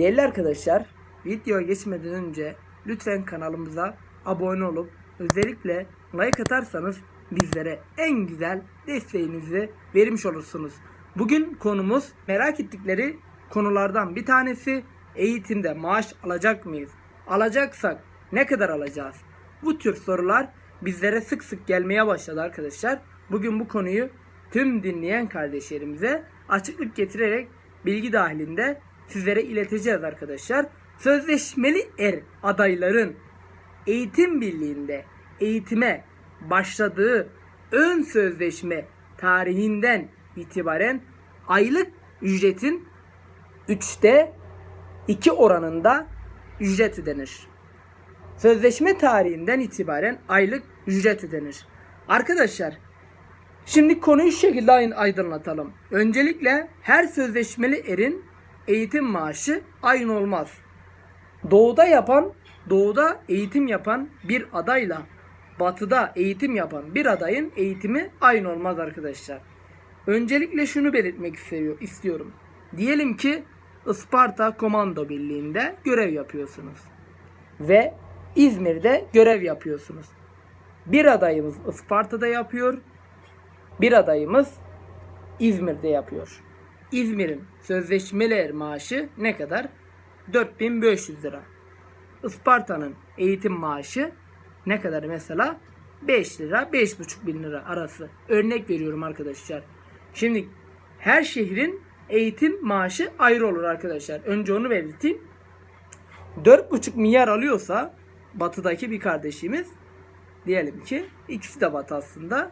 Değerli arkadaşlar, videoya geçmeden önce lütfen kanalımıza abone olup özellikle like atarsanız bizlere en güzel desteğinizi vermiş olursunuz. Bugün konumuz merak ettikleri konulardan bir tanesi eğitimde maaş alacak mıyız? Alacaksak ne kadar alacağız? Bu tür sorular bizlere sık sık gelmeye başladı arkadaşlar. Bugün bu konuyu tüm dinleyen kardeşlerimize açıklık getirerek bilgi dahilinde sizlere ileteceğiz arkadaşlar. Sözleşmeli er adayların eğitim birliğinde eğitime başladığı ön sözleşme tarihinden itibaren aylık ücretin 3'te 2 oranında ücret ödenir. Sözleşme tarihinden itibaren aylık ücret ödenir. Arkadaşlar Şimdi konuyu şu şekilde aydınlatalım. Öncelikle her sözleşmeli erin eğitim maaşı aynı olmaz. Doğuda yapan, doğuda eğitim yapan bir adayla batıda eğitim yapan bir adayın eğitimi aynı olmaz arkadaşlar. Öncelikle şunu belirtmek istiyor, istiyorum. Diyelim ki Isparta Komando Birliği'nde görev yapıyorsunuz. Ve İzmir'de görev yapıyorsunuz. Bir adayımız Isparta'da yapıyor, bir adayımız İzmir'de yapıyor. İzmir'in sözleşmeli er maaşı ne kadar? 4500 lira. Isparta'nın eğitim maaşı ne kadar mesela? 5 lira, 5,5 bin lira arası. Örnek veriyorum arkadaşlar. Şimdi her şehrin eğitim maaşı ayrı olur arkadaşlar. Önce onu belirteyim. 4,5 milyar alıyorsa batıdaki bir kardeşimiz diyelim ki ikisi de batı aslında.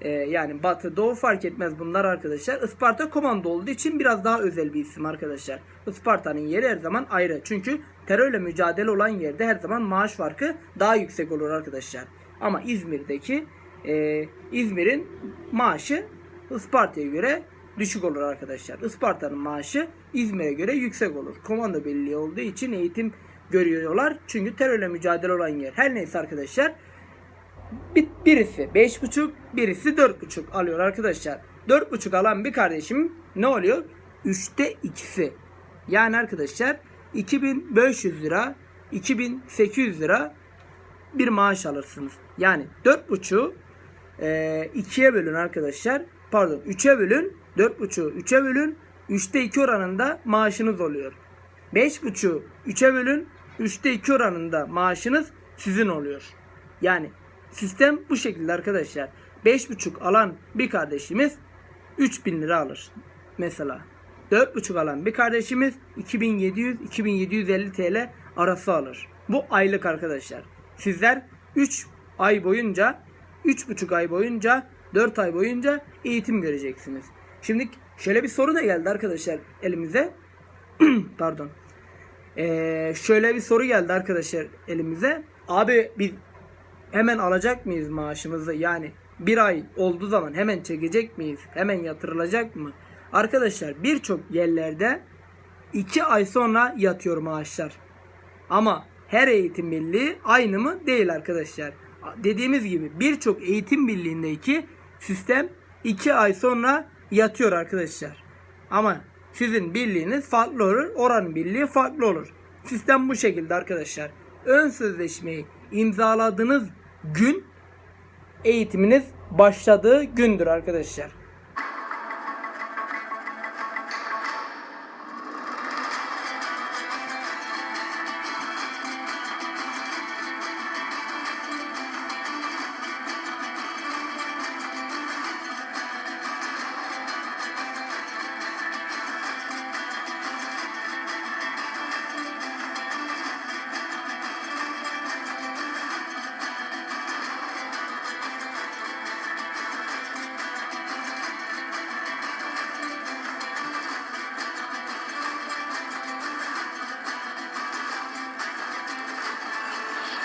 Ee, yani Batı Doğu fark etmez bunlar arkadaşlar. Isparta komando olduğu için biraz daha özel bir isim arkadaşlar. Isparta'nın yeri her zaman ayrı. Çünkü terörle mücadele olan yerde her zaman maaş farkı daha yüksek olur arkadaşlar. Ama İzmir'deki e, İzmir'in maaşı Isparta'ya göre düşük olur arkadaşlar. Isparta'nın maaşı İzmir'e göre yüksek olur. Komando birliği olduğu için eğitim görüyorlar. Çünkü terörle mücadele olan yer. Her neyse arkadaşlar. Bir, birisi 5.5, birisi 4.5 alıyor arkadaşlar. 4.5 alan bir kardeşim ne oluyor? 3'te ikisi. Yani arkadaşlar 2500 lira, 2800 lira bir maaş alırsınız. Yani 4.5'u e, ikiye bölün arkadaşlar. Pardon 3'e bölün. 4.5'u 3'e bölün. 3'te 2 oranında maaşınız oluyor. 5.5'u 3'e bölün. 3'te 2 oranında maaşınız sizin oluyor. Yani sistem bu şekilde arkadaşlar. 5.5 alan bir kardeşimiz 3000 lira alır. Mesela 4.5 alan bir kardeşimiz 2700-2750 TL arası alır. Bu aylık arkadaşlar. Sizler 3 ay boyunca 3,5 ay boyunca 4 ay boyunca eğitim göreceksiniz. Şimdi şöyle bir soru da geldi arkadaşlar elimize. Pardon. Ee, şöyle bir soru geldi arkadaşlar elimize. Abi biz hemen alacak mıyız maaşımızı? Yani bir ay olduğu zaman hemen çekecek miyiz? Hemen yatırılacak mı? Arkadaşlar birçok yerlerde 2 ay sonra yatıyor maaşlar. Ama her eğitim birliği aynı mı? Değil arkadaşlar. Dediğimiz gibi birçok eğitim birliğindeki sistem 2 ay sonra yatıyor arkadaşlar. Ama sizin birliğiniz farklı olur. Oranın birliği farklı olur. Sistem bu şekilde arkadaşlar. Ön sözleşmeyi imzaladığınız gün eğitiminiz başladığı gündür arkadaşlar.